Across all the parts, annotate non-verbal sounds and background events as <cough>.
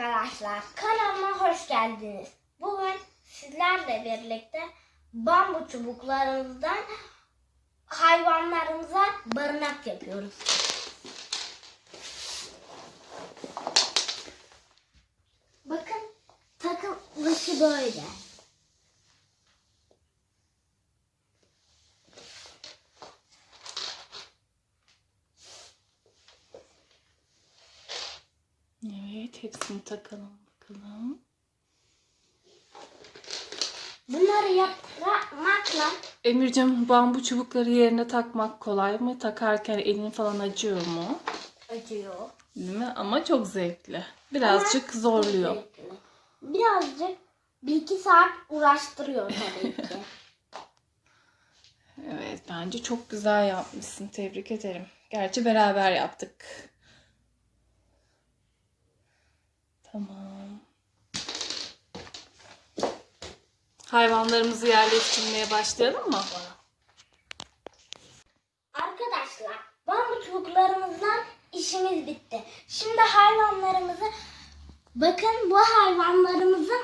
arkadaşlar. Kanalıma hoş geldiniz. Bugün sizlerle birlikte bambu çubuklarımızdan hayvanlarımıza barınak yapıyoruz. Bakın takılışı böyle. Evet, hepsini takalım bakalım. Bunları yapmakla Emircim bambu çubukları yerine takmak kolay mı? Takarken elin falan acıyor mu? acıyor. Değil mi? Ama çok zevkli. Birazcık zorluyor. Birazcık bir iki saat uğraştırıyor tabii ki. <laughs> Evet, bence çok güzel yapmışsın. Tebrik ederim. Gerçi beraber yaptık. Tamam. Hayvanlarımızı yerleştirmeye başlayalım mı? Arkadaşlar bambu çubuklarımızdan işimiz bitti. Şimdi hayvanlarımızı bakın bu hayvanlarımızın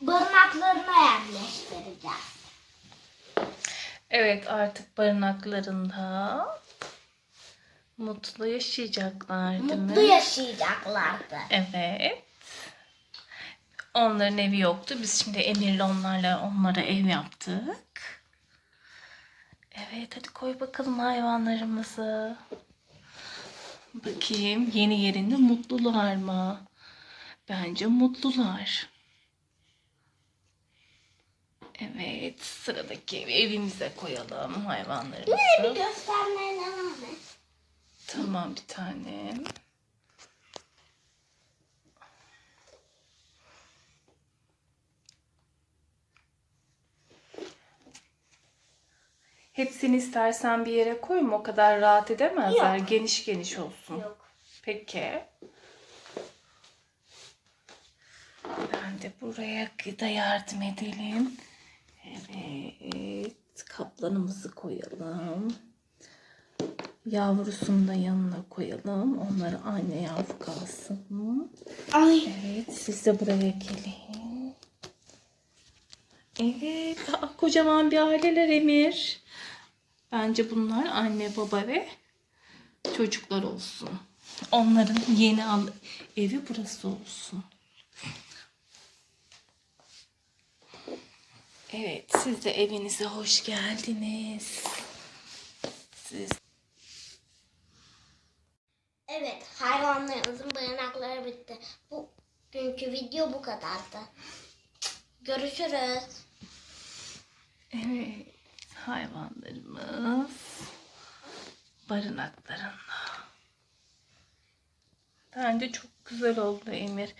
barınaklarına yerleştireceğiz. Evet, artık barınaklarında mutlu yaşayacaklar değil Mutlu mi? yaşayacaklardı. Evet. Onların evi yoktu. Biz şimdi Emir'le onlarla onlara ev yaptık. Evet hadi koy bakalım hayvanlarımızı. Bakayım yeni yerinde mutlular mı? Bence mutlular. Evet sıradaki ev, evimize koyalım Bir hayvanlarımızı. göstermeye devam et. Tamam bir tanem. Hepsini istersen bir yere koyma. O kadar rahat edemezler. Yok. Geniş geniş olsun. Yok. Peki. Ben de buraya da yardım edelim. Evet. Kaplanımızı koyalım. Yavrusunu da yanına koyalım. Onları anne yavru kalsın. Ay. Evet. Siz de buraya gelin. Evet. Aa, kocaman bir aileler Emir. Bence bunlar anne baba ve çocuklar olsun. Onların yeni al evi burası olsun. Evet, siz de evinize hoş geldiniz. Siz Evet hayvanlarımızın barınakları bitti. Bugünkü video bu kadardı. Görüşürüz. Evet, hayvanlarımız barınaklarında. Bence çok güzel oldu Emir.